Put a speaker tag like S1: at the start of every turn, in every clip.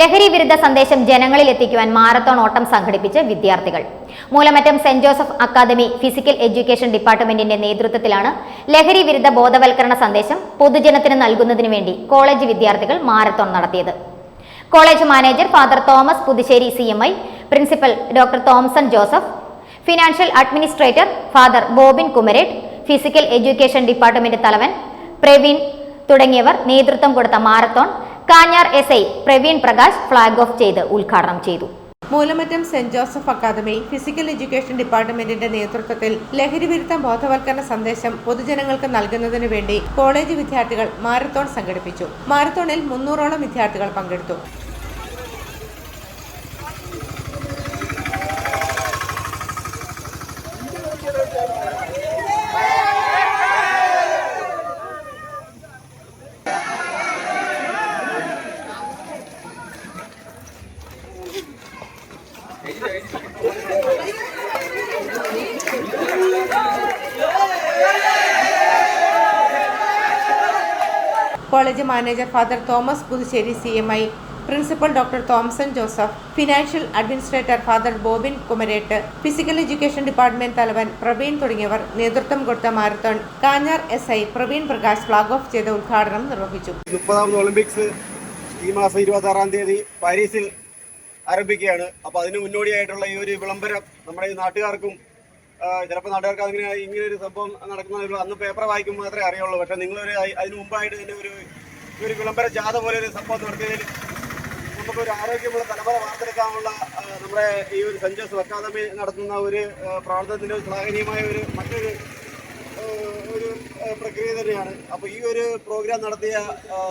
S1: ലഹരി വിരുദ്ധ സന്ദേശം ജനങ്ങളിൽ എത്തിക്കുവാൻ മാരത്തോൺ ഓട്ടം സംഘടിപ്പിച്ച് വിദ്യാർത്ഥികൾ. Moolamattom saint Joseph academy physical education ഡിപ്പാർട്ട്മെന്റിന്റെ നേതൃത്വത്തിലാണ് ലഹരി വിരുദ്ധ ബോധവൽക്കരണ സന്ദേശം പൊതുജനത്തിന് നൽകുന്നതിനു വേണ്ടി കോളേജ് വിദ്യാർത്ഥികൾ മാരത്തോൺ നടത്തിയത്. College manager father Thomas Puthussery C principal doctor Thomson Joseph financial administrator father Bobin Kumarett physical education department തലവൻ പ്രവീൺ തുടങ്ങിയവർ നേതൃത്വം കൊടുത്ത marathon Kanjar S I Praveen Prakash flag off ചെയ്ത് ഉദ്ഘാടനം ചെയ്തു.
S2: Moolamattom saint Joseph academy physical education ഡിപ്പാർട്ട്മെന്റിന്റെ നേതൃത്വത്തിൽ ലഹരി വിരുദ്ധ ബോധവൽക്കരണ സന്ദേശം പൊതുജനങ്ങൾക്ക് നൽകുന്നതിനു വേണ്ടി കോളേജ് വിദ്യാർത്ഥികൾ മാരത്തോൺ സംഘടിപ്പിച്ചു. മാരത്തോണിൽ മുന്നൂറോളം വിദ്യാർത്ഥികൾ പങ്കെടുത്തു. College manager father Thomas Puthussery C M I principal doctor Thomson Joseph financial administrator father Bobin Kumarett physical education department തലവൻ പ്രവീൺ തുടങ്ങിയവർ നേതൃത്വം കൊടുത്ത marathon Kanjar S I Praveen Prakash flag off ചെയ്ത ഉദ്ഘാടനം നിർവഹിച്ചു.
S3: മുപ്പതാമത് ഒളിമ്പിക്സ് ഈ മാസം ഇരുപത്തി ആറാം തീയതി പാരീസിൽ ആരംഭിക്കുകയാണ്. അപ്പോൾ അതിന് മുന്നോടിയായിട്ടുള്ള ഈ ഒരു വിളംബരം നമ്മുടെ ഈ നാട്ടുകാർക്കും ചിലപ്പോൾ നാട്ടുകാർക്ക് അതിങ്ങനെ ഇങ്ങനെ ഒരു സംഭവം നടക്കുന്ന അന്ന് പേപ്പർ വായിക്കും മാത്രമേ അറിയുള്ളൂ. പക്ഷേ നിങ്ങളൊരു അതിന് മുമ്പായിട്ട് തന്നെ ഒരു ഒരു വിളംബര ജാഥ പോലെ ഒരു സംഭവം നടത്തിയതിൽ നമുക്കൊരു ആരോഗ്യമുള്ള തലമുറ വാർത്തെടുക്കാനുള്ള നമ്മുടെ ഈ ഒരു ജോസഫ് അക്കാദമി നടത്തുന്ന ഒരു പ്രാർത്ഥനത്തിന്റെ ശ്ലാഘനീയമായ ഒരു മറ്റൊരു പ്രക്രിയ തന്നെയാണ് അപ്പോൾ ഈ ഒരു പ്രോഗ്രാം നടത്തിയ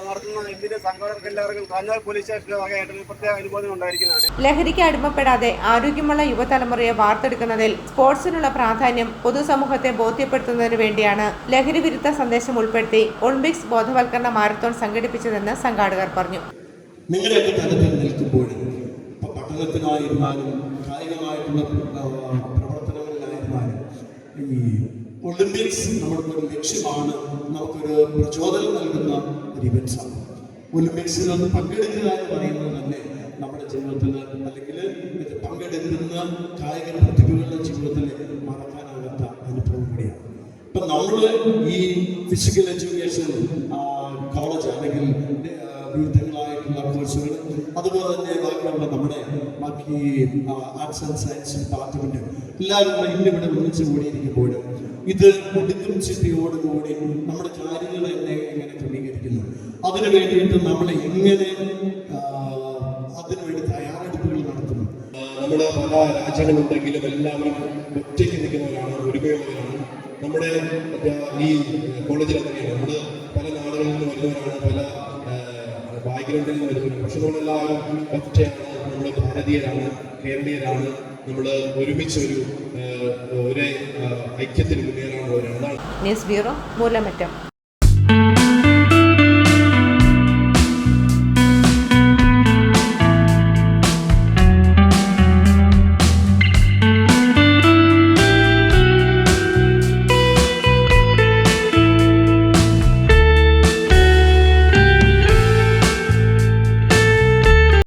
S3: നടത്തുന്ന ഇതിന്റെ സംഘാടകർക്ക് എല്ലാവർക്കും കാഞ്ഞാൽ പോലീസ് സ്റ്റേഷന്റെ വകയായിട്ട് പ്രത്യേക അനുഭവം ഉണ്ടായിരിക്കുന്നതാണ്.
S2: ലഹരിക്ക് അടിമപ്പെടാതെ ആരോഗ്യമുള്ള യുവതലമുറയെ വാർത്തെടുക്കുന്നതിൽ സ്പോർട്സിനുള്ള പ്രാധാന്യം പൊതുസമൂഹത്തെ ബോധ്യപ്പെടുത്തുന്നതിന് വേണ്ടിയാണ് ലഹരി വിരുദ്ധ സന്ദേശം ഉൾപ്പെടുത്തി ഒളിമ്പിക്സ് ബോധവൽക്കരണ മാരത്തോൺ സംഘടിപ്പിച്ചതെന്ന് സംഘാടകർ പറഞ്ഞു.
S4: നിങ്ങളുടെയൊക്കെ തലത്തിൽ നിൽക്കുമ്പോൾ പട്ടണത്തിനായിരുന്നാലും പഠനത്തിനായിരുന്നാലും കായികമായിട്ടുള്ള ഒളിമ്പിക്സ് നമ്മുടെ ഒരു ലക്ഷ്യമാണ് നമുക്കൊരു പ്രചോദനം നൽകുന്ന ഒരു ഇവൻസാണ് ഒളിമ്പിക്സിൽ ഒന്ന് പങ്കെടുക്കുക എന്ന് പറയുന്നത് തന്നെ നമ്മുടെ ജീവിതത്തിൽ അല്ലെങ്കിൽ ഇത് പങ്കെടുക്കുന്ന കായിക പ്രതിഭകളുടെ ജീവിതത്തിൽ മറക്കാനാകാത്ത അനുഭവം കൂടിയാണ്. ഇപ്പം നമ്മൾ ഈ ഫിസിക്കൽ എഡ്യൂക്കേഷൻ കോളേജ് അല്ലെങ്കിൽ ആ, വിവിധങ്ങളായിട്ടുള്ള കോഴ്സുകൾ. അതുപോലെ തന്നെ ബാക്കിയുള്ള നമ്മുടെ ബാക്കി ആർട്സ് ആൻഡ് സയൻസ് ഡിപ്പാർട്ട്മെന്റ് എല്ലാവരും കൂടെ ഇന്ന് ഇവിടെ ഒന്നിച്ച് കൂടിയിരിക്കുമ്പോൾ ഇത് ഒടുക്കും ചിട്ടയോടുകൂടി നമ്മുടെ കാര്യങ്ങൾ തന്നെ എങ്ങനെ ക്രമീകരിക്കുന്നു. അതിനു വേണ്ടിയിട്ട് നമ്മൾ എങ്ങനെ അതിനുവേണ്ടി തയ്യാറെടുപ്പുകൾ നടത്തുന്നു?
S5: നമ്മുടെ പല രാജ്യങ്ങളുണ്ടെങ്കിലും എല്ലാവരും ഒറ്റയ്ക്ക് നിൽക്കുന്നവരാണ് ഒരുമയുള്ളവരാണ്. നമ്മുടെ ഈ കോളേജിൽ അങ്ങനെയാണ് നമ്മൾ പല നാടുകളിൽ നിന്ന് വരുന്നവരാണ് പല ബാക്ക്ഗ്രൗണ്ടിൽ നിന്ന് വരുന്നവരാണ് പക്ഷെ നമ്മളെല്ലാവരും ഒറ്റയാണ്. നമ്മൾ ഭാരതീയരാണ് കേരളീയരാണ്. നമ്മൾ ഒരുമിച്ച് ഒരു ഒരേ ആ, ഐക്യത്തിന് മുന്നേറാനുള്ളവരാണ്
S2: ന്യൂസ് ബ്യൂറോ മൂലമറ്റം.